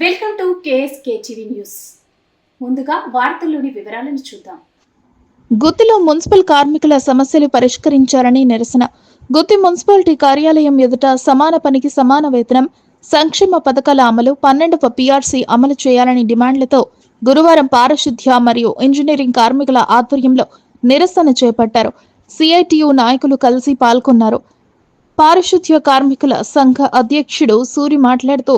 Welcome to KSK TV news. ముందుగా వార్తల్లోని వివరాలను చూద్దాం. గుత్తిలో మున్సిపల్ కార్మికుల సమస్యలు పరిష్కరించాలని నిరసన. గుత్తి మున్సిపాలిటీ కార్యాలయం ఎదుట సమాన పనికి సమాన వేతనం సంక్షేమ పథకాల అమలు పన్నెండవ పీఆర్సీ అమలు చేయాలని డిమాండ్లతో గురువారం పారిశుద్ధ్య మరియు ఇంజనీరింగ్ కార్మికుల ఆధ్వర్యంలో నిరసన చేపట్టారు. సిఐటియు నాయకులు కలిసి పాల్గొన్నారు. పారిశుద్ధ్య కార్మికుల సంఘ అధ్యక్షుడు సూరి మాట్లాడుతూ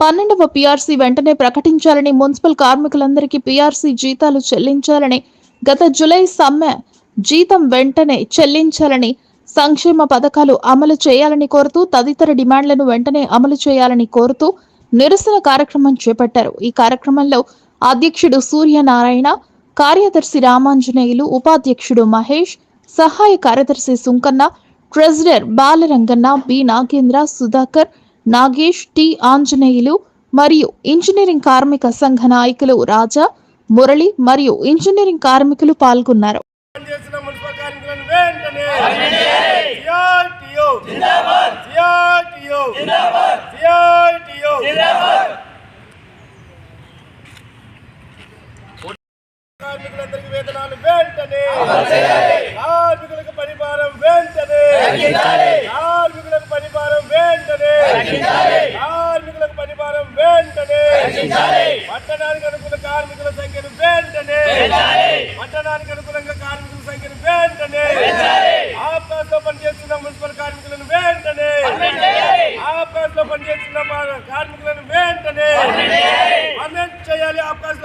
పన్నెండవ పీఆర్సీ వెంటనే ప్రకటించాలని మున్సిపల్ కార్మికులందరికీ పీఆర్సీ జీతాలు చెల్లించాలని గత జులై సమ్మె జీతం వెంటనే చెల్లించాలని సంక్షేమ పథకాలు అమలు చేయాలని కోరుతూ తదితర డిమాండ్లను వెంటనే అమలు చేయాలని కోరుతూ నిరసన కార్యక్రమం చేపట్టారు. ఈ కార్యక్రమంలో అధ్యక్షుడు సూర్యనారాయణ కార్యదర్శి రామాంజనేయులు ఉపాధ్యక్షుడు మహేష్ సహాయ కార్యదర్శి Sunkanna treasurer Balaranganna B Nagendra Sudhakar Nagesh T. Anjaneyulu మరియు ఇంజనీరింగ్ కార్మిక సంఘ నాయకులు రాజా మురళి మరియు ఇంజనీరింగ్ కార్మికులు పాల్గొన్నారు. కార్మికులందరికీ వేతనాలు వెంటనే కార్మికులకు పరిహారం వెంటనే కార్మికులకు పరిమాణం వెంటనే. పట్టణానికి అనుకూల కార్మికుల సంఖ్యను వెంటనే. పట్టణానికి అనుకూలంగా కార్మికుల సంఖ్యను వెంటనే. ఆఫ్కాస్లో పనిచేస్తున్న మున్సిపల్ కార్మికులను వెంటనే. ఆఫ్కాస్లో పనిచేస్తున్న కార్మికులను వెంటనే. అన్నం చేయాలి. ఆఫ్కాస్